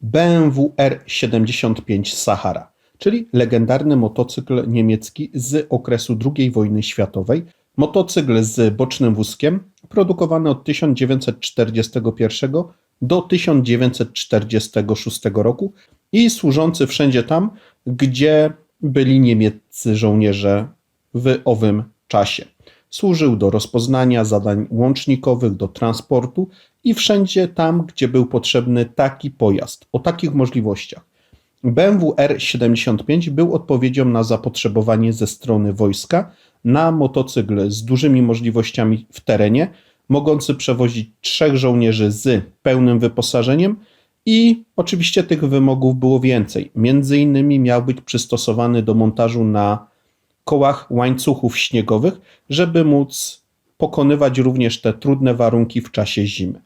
BMW R75 Sahara, czyli legendarny motocykl niemiecki z okresu II wojny światowej. Motocykl z bocznym wózkiem, produkowany od 1941 do 1946 roku i służący wszędzie tam, gdzie byli niemieccy żołnierze w owym czasie. Służył do rozpoznania zadań łącznikowych, do transportu i wszędzie tam, gdzie był potrzebny taki pojazd o takich możliwościach. BMW R75 był odpowiedzią na zapotrzebowanie ze strony wojska na motocykl z dużymi możliwościami w terenie, mogący przewozić trzech żołnierzy z pełnym wyposażeniem i oczywiście tych wymogów było więcej. Między innymi miał być przystosowany do montażu na kołach łańcuchów śniegowych, żeby móc pokonywać również te trudne warunki w czasie zimy.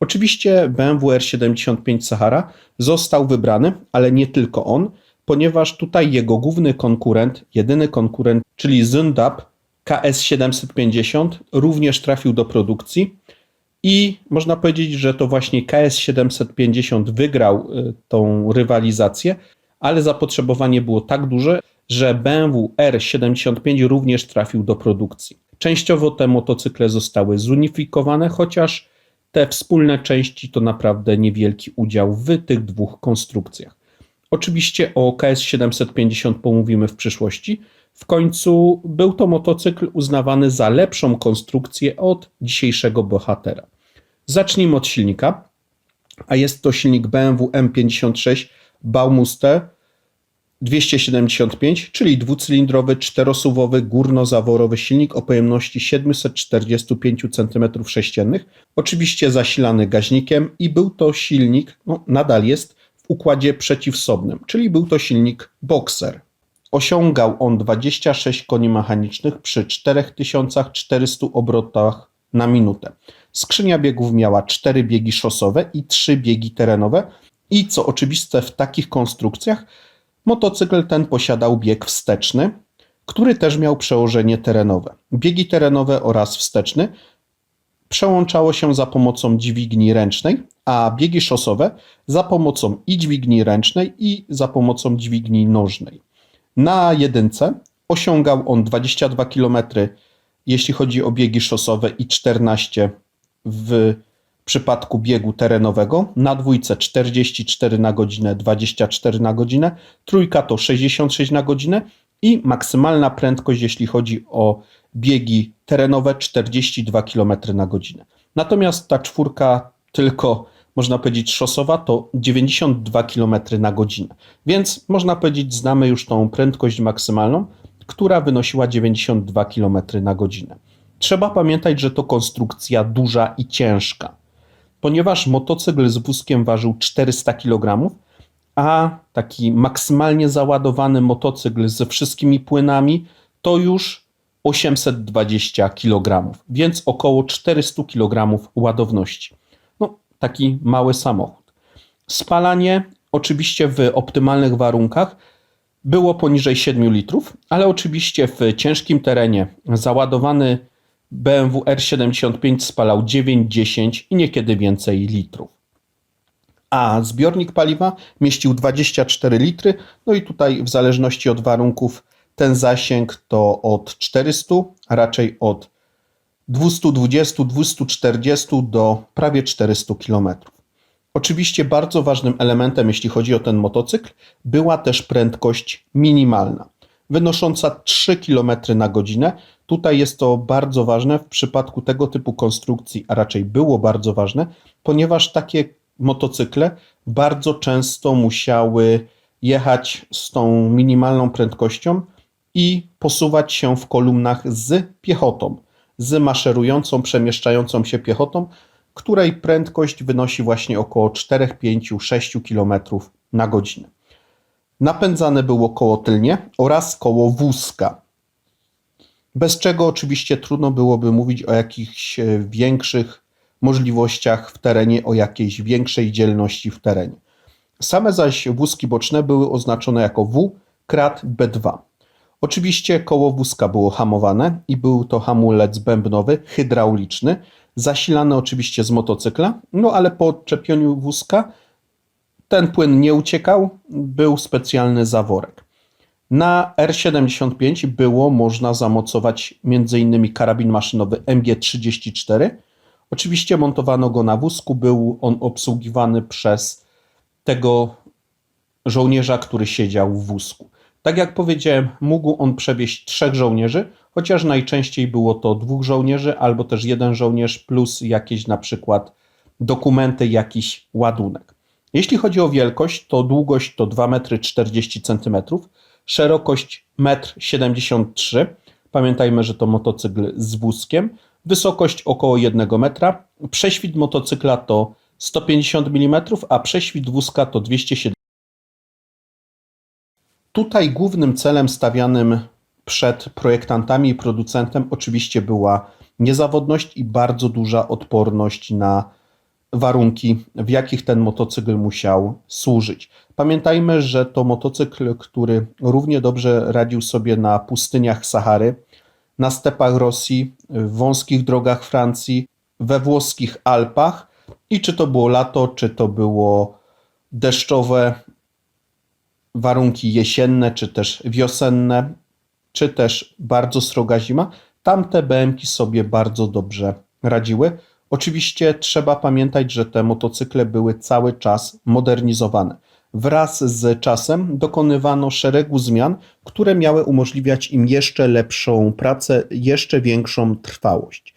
Oczywiście BMW R75 Sahara został wybrany, ale nie tylko on, ponieważ tutaj jego główny konkurent, jedyny konkurent, czyli Zundap KS750 również trafił do produkcji i można powiedzieć, że to właśnie KS750 wygrał y, tą rywalizację, ale zapotrzebowanie było tak duże, że BMW R75 również trafił do produkcji. Częściowo te motocykle zostały zunifikowane, chociaż te wspólne części to naprawdę niewielki udział w tych dwóch konstrukcjach. Oczywiście o KS750 pomówimy w przyszłości. W końcu był to motocykl uznawany za lepszą konstrukcję od dzisiejszego bohatera. Zacznijmy od silnika, a jest to silnik BMW M56 Baumuster 275, czyli dwucylindrowy, czterosuwowy, górnozaworowy silnik o pojemności 745 cm3, oczywiście zasilany gaźnikiem i był to silnik, no nadal jest, w układzie przeciwsobnym, czyli był to silnik Boxer. Osiągał on 26 koni mechanicznych przy 4400 obrotach na minutę. Skrzynia biegów miała 4 biegi szosowe i 3 biegi terenowe i co oczywiste w takich konstrukcjach, Motocykl ten posiadał bieg wsteczny, który też miał przełożenie terenowe. Biegi terenowe oraz wsteczny przełączało się za pomocą dźwigni ręcznej, a biegi szosowe za pomocą i dźwigni ręcznej i za pomocą dźwigni nożnej. Na jedynce osiągał on 22 km, jeśli chodzi o biegi szosowe i 14 w przypadku biegu terenowego, na dwójce 44 na godzinę, 24 na godzinę, trójka to 66 na godzinę i maksymalna prędkość, jeśli chodzi o biegi terenowe, 42 km na godzinę. Natomiast ta czwórka tylko można powiedzieć szosowa to 92 km na godzinę. Więc można powiedzieć znamy już tą prędkość maksymalną, która wynosiła 92 km na godzinę. Trzeba pamiętać, że to konstrukcja duża i ciężka ponieważ motocykl z wózkiem ważył 400 kg, a taki maksymalnie załadowany motocykl ze wszystkimi płynami to już 820 kg, więc około 400 kg ładowności. No, taki mały samochód. Spalanie oczywiście w optymalnych warunkach było poniżej 7 litrów, ale oczywiście w ciężkim terenie załadowany BMW R75 spalał 9-10 i niekiedy więcej litrów. A zbiornik paliwa mieścił 24 litry, no i tutaj w zależności od warunków ten zasięg to od 400, a raczej od 220-240 do prawie 400 km. Oczywiście bardzo ważnym elementem, jeśli chodzi o ten motocykl, była też prędkość minimalna, wynosząca 3 km na godzinę, Tutaj jest to bardzo ważne w przypadku tego typu konstrukcji, a raczej było bardzo ważne, ponieważ takie motocykle bardzo często musiały jechać z tą minimalną prędkością i posuwać się w kolumnach z piechotą, z maszerującą, przemieszczającą się piechotą, której prędkość wynosi właśnie około 4, 5, 6 km na godzinę. Napędzane było koło tylnie oraz koło wózka bez czego oczywiście trudno byłoby mówić o jakichś e, większych możliwościach w terenie, o jakiejś większej dzielności w terenie. Same zaś wózki boczne były oznaczone jako W krat B2. Oczywiście koło wózka było hamowane i był to hamulec bębnowy, hydrauliczny, zasilany oczywiście z motocykla, no ale po odczepieniu wózka ten płyn nie uciekał, był specjalny zaworek. Na R75 było można zamocować m.in. karabin maszynowy MG34. Oczywiście montowano go na wózku, był on obsługiwany przez tego żołnierza, który siedział w wózku. Tak jak powiedziałem, mógł on przewieźć trzech żołnierzy, chociaż najczęściej było to dwóch żołnierzy albo też jeden żołnierz plus jakieś na przykład dokumenty, jakiś ładunek. Jeśli chodzi o wielkość, to długość to 2,40 m, szerokość 1,73 m. Pamiętajmy, że to motocykl z wózkiem. Wysokość około 1 metra. Prześwit motocykla to 150 mm, a prześwit wózka to 270 Tutaj głównym celem stawianym przed projektantami i producentem oczywiście była niezawodność i bardzo duża odporność na warunki, w jakich ten motocykl musiał służyć. Pamiętajmy, że to motocykl, który równie dobrze radził sobie na pustyniach Sahary, na stepach Rosji, w wąskich drogach Francji, we włoskich Alpach i czy to było lato, czy to było deszczowe, warunki jesienne, czy też wiosenne, czy też bardzo sroga zima, tamte BMki sobie bardzo dobrze radziły. Oczywiście trzeba pamiętać, że te motocykle były cały czas modernizowane. Wraz z czasem dokonywano szeregu zmian, które miały umożliwiać im jeszcze lepszą pracę, jeszcze większą trwałość.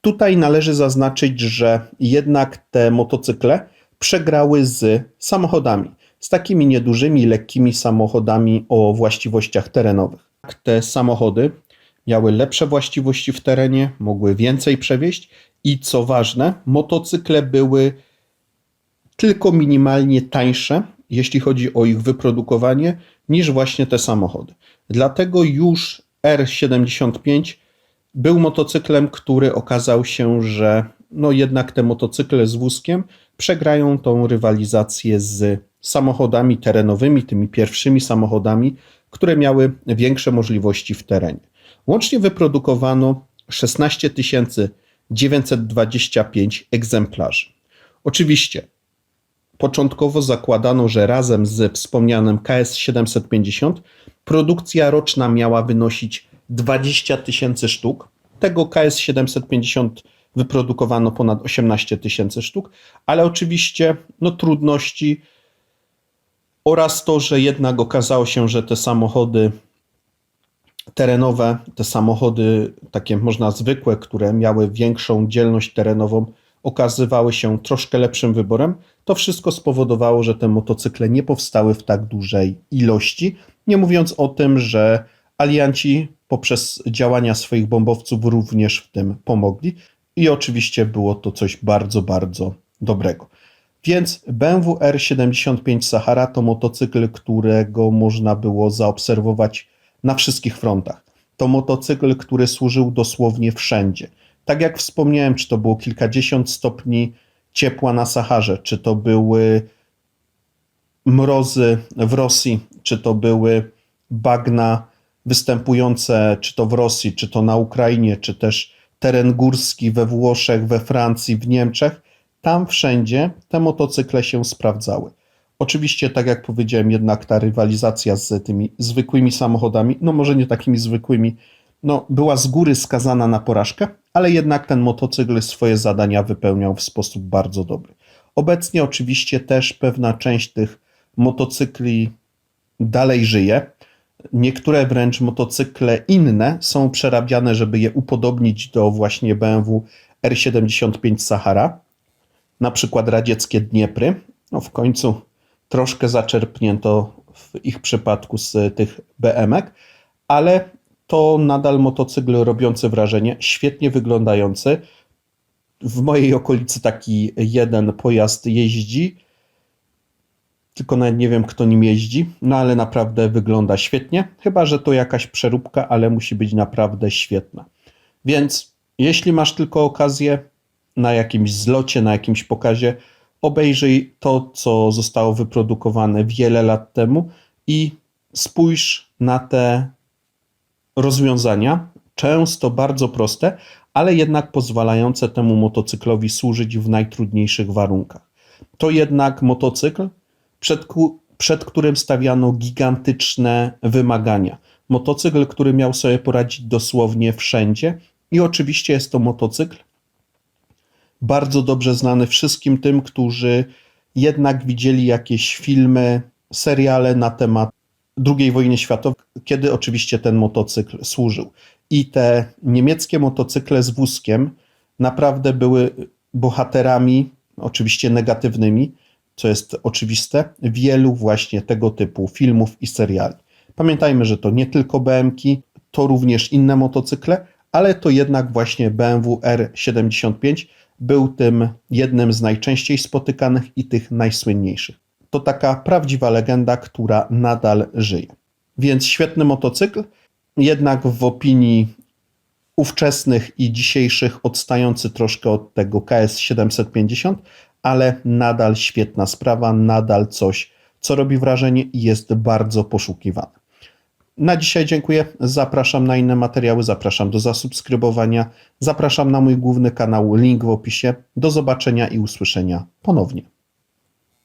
Tutaj należy zaznaczyć, że jednak te motocykle przegrały z samochodami z takimi niedużymi, lekkimi samochodami o właściwościach terenowych. Te samochody miały lepsze właściwości w terenie, mogły więcej przewieźć i co ważne, motocykle były tylko minimalnie tańsze, jeśli chodzi o ich wyprodukowanie, niż właśnie te samochody. Dlatego już R75 był motocyklem, który okazał się, że no jednak te motocykle z wózkiem przegrają tą rywalizację z samochodami terenowymi, tymi pierwszymi samochodami, które miały większe możliwości w terenie. Łącznie wyprodukowano 16 925 egzemplarzy. Oczywiście, początkowo zakładano, że razem z wspomnianym KS750 produkcja roczna miała wynosić 20 tysięcy sztuk. Tego KS750 wyprodukowano ponad 18 tysięcy sztuk, ale oczywiście no, trudności oraz to, że jednak okazało się, że te samochody terenowe, te samochody takie można zwykłe, które miały większą dzielność terenową, okazywały się troszkę lepszym wyborem. To wszystko spowodowało, że te motocykle nie powstały w tak dużej ilości. Nie mówiąc o tym, że alianci poprzez działania swoich bombowców również w tym pomogli. I oczywiście było to coś bardzo, bardzo dobrego. Więc BMW R75 Sahara to motocykl, którego można było zaobserwować na wszystkich frontach. To motocykl, który służył dosłownie wszędzie. Tak jak wspomniałem, czy to było kilkadziesiąt stopni ciepła na Saharze, czy to były mrozy w Rosji, czy to były bagna występujące, czy to w Rosji, czy to na Ukrainie, czy też teren górski we Włoszech, we Francji, w Niemczech tam wszędzie te motocykle się sprawdzały. Oczywiście, tak jak powiedziałem, jednak ta rywalizacja z tymi zwykłymi samochodami, no może nie takimi zwykłymi, no była z góry skazana na porażkę, ale jednak ten motocykl swoje zadania wypełniał w sposób bardzo dobry. Obecnie oczywiście też pewna część tych motocykli dalej żyje. Niektóre wręcz motocykle inne są przerabiane, żeby je upodobnić do właśnie BMW R75 Sahara na przykład radzieckie Dniepry. No w końcu troszkę zaczerpnięto w ich przypadku z tych BMek, ale to nadal motocykl robiący wrażenie, świetnie wyglądający. W mojej okolicy taki jeden pojazd jeździ, tylko nawet nie wiem, kto nim jeździ, no ale naprawdę wygląda świetnie. Chyba, że to jakaś przeróbka, ale musi być naprawdę świetna. Więc jeśli masz tylko okazję, na jakimś zlocie, na jakimś pokazie, obejrzyj to, co zostało wyprodukowane wiele lat temu i spójrz na te rozwiązania, często bardzo proste, ale jednak pozwalające temu motocyklowi służyć w najtrudniejszych warunkach. To jednak motocykl, przed, przed którym stawiano gigantyczne wymagania. Motocykl, który miał sobie poradzić dosłownie wszędzie, i oczywiście jest to motocykl bardzo dobrze znany wszystkim tym, którzy jednak widzieli jakieś filmy, seriale na temat II wojny światowej, kiedy oczywiście ten motocykl służył. I te niemieckie motocykle z wózkiem naprawdę były bohaterami, oczywiście negatywnymi, co jest oczywiste, wielu właśnie tego typu filmów i seriali. Pamiętajmy, że to nie tylko BMki, to również inne motocykle, ale to jednak właśnie BMW R75 był tym jednym z najczęściej spotykanych i tych najsłynniejszych. To taka prawdziwa legenda, która nadal żyje. Więc świetny motocykl, jednak w opinii ówczesnych i dzisiejszych odstający troszkę od tego KS 750, ale nadal świetna sprawa, nadal coś, co robi wrażenie i jest bardzo poszukiwane. Na dzisiaj dziękuję. Zapraszam na inne materiały, zapraszam do zasubskrybowania, zapraszam na mój główny kanał, link w opisie. Do zobaczenia i usłyszenia ponownie.